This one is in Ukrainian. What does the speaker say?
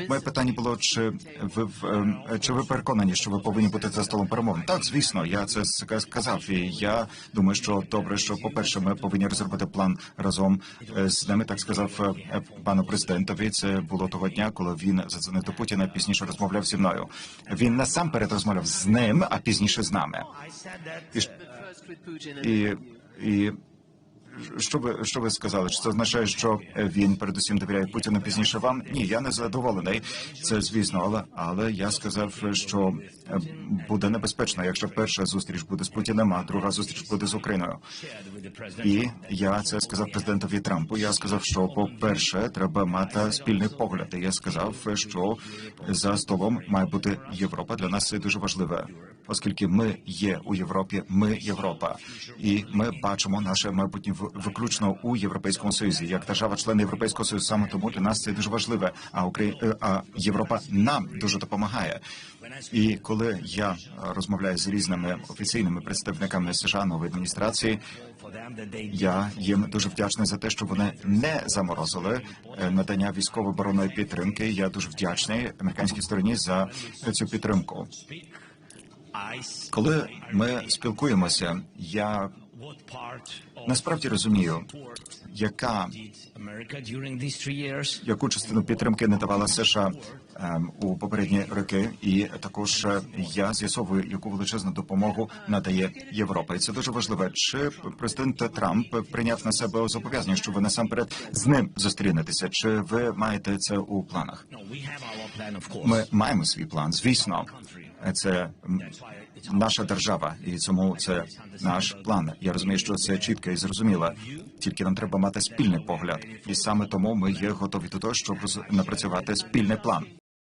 Так, моє питання було, чи ви ем, чи ви переконані, що ви повинні бути за столом перемовин? Так, звісно, я це ска- сказав. І я думаю, що добре, що по-перше, ми повинні розробити план разом е, з ними. Так сказав е, пану президентові. Це було того дня, коли він задзвонив до Путіна. Пізніше розмовляв зі мною. Він насамперед розмовляв з ним, а пізніше з нами. І, і що ви що ви сказали? Чи це означає, що він передусім довіряє Путіну пізніше вам? Ні, я не задоволений. Це звісно, але але я сказав, що е, буде небезпечно, якщо перша зустріч буде з Путіним, а друга зустріч буде з Україною. І я це сказав президентові Трампу. Я сказав, що по перше, треба мати спільний погляд. І Я сказав, що за столом має бути Європа. Для нас це дуже важливе, оскільки ми є у Європі. Ми Європа, і ми бачимо наше майбутнє в- виключно у Європейському Союзі. Як держава-член Європейського Союзу, саме тому для нас це дуже важливе. А Украї... е, а Європа нам дуже допомагає. І коли я розмовляю з різними офіційними представниками США нової адміністрації, я їм дуже вдячний за те, що вони не заморозили е, надання військово-оборонної підтримки. Я дуже вдячний американській стороні за цю підтримку. Коли ми спілкуємося, я насправді розумію, яка яку частину підтримки не давала США у попередні роки, і також е, я з'ясовую, яку величезну допомогу надає Європа. І це дуже важливо. Чи президент Трамп прийняв на себе зобов'язання, що ви насамперед з ним зустрінетеся? Чи ви маєте це у планах? Ми маємо свій план, звісно. Це наша держава, і цьому це наш план. Я розумію, що це чітко і зрозуміло. Тільки нам треба мати спільний погляд, і саме тому ми є готові до того, щоб напрацювати спільний план.